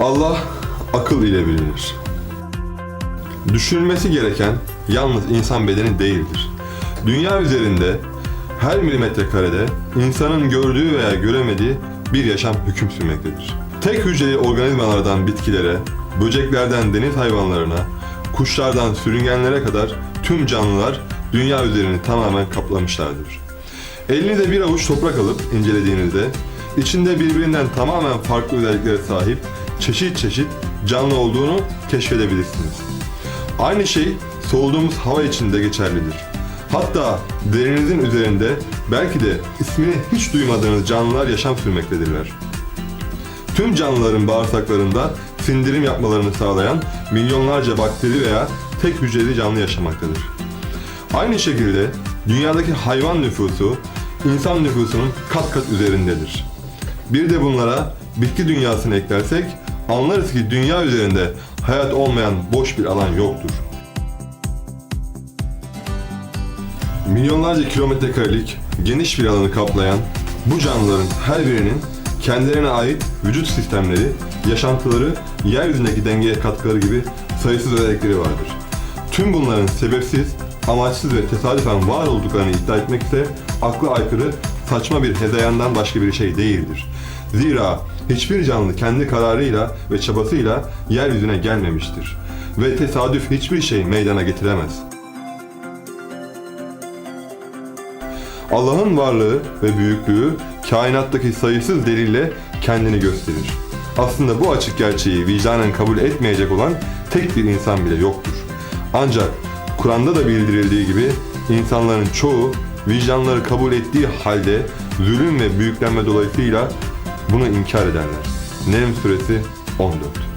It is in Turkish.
Allah akıl ile bilinir. Düşünülmesi gereken yalnız insan bedeni değildir. Dünya üzerinde her milimetre karede insanın gördüğü veya göremediği bir yaşam hüküm sürmektedir. Tek hücreli organizmalardan bitkilere, böceklerden deniz hayvanlarına, kuşlardan sürüngenlere kadar tüm canlılar dünya üzerini tamamen kaplamışlardır. Elinize bir avuç toprak alıp incelediğinizde içinde birbirinden tamamen farklı özelliklere sahip çeşit çeşit canlı olduğunu keşfedebilirsiniz. Aynı şey soluduğumuz hava için de geçerlidir. Hatta derinizin üzerinde belki de ismini hiç duymadığınız canlılar yaşam sürmektedirler. Tüm canlıların bağırsaklarında sindirim yapmalarını sağlayan milyonlarca bakteri veya tek hücreli canlı yaşamaktadır. Aynı şekilde dünyadaki hayvan nüfusu insan nüfusunun kat kat üzerindedir. Bir de bunlara bitki dünyasını eklersek anlarız ki dünya üzerinde hayat olmayan boş bir alan yoktur. Milyonlarca kilometre karelik geniş bir alanı kaplayan bu canlıların her birinin kendilerine ait vücut sistemleri, yaşantıları, yeryüzündeki dengeye katkıları gibi sayısız özellikleri vardır. Tüm bunların sebepsiz, amaçsız ve tesadüfen var olduklarını iddia etmek ise akla aykırı, saçma bir hezeyandan başka bir şey değildir. Zira hiçbir canlı kendi kararıyla ve çabasıyla yeryüzüne gelmemiştir. Ve tesadüf hiçbir şey meydana getiremez. Allah'ın varlığı ve büyüklüğü kainattaki sayısız delille kendini gösterir. Aslında bu açık gerçeği vicdanen kabul etmeyecek olan tek bir insan bile yoktur. Ancak Kur'an'da da bildirildiği gibi insanların çoğu vicdanları kabul ettiği halde zulüm ve büyüklenme dolayısıyla bunu inkar ederler. Nem suresi 14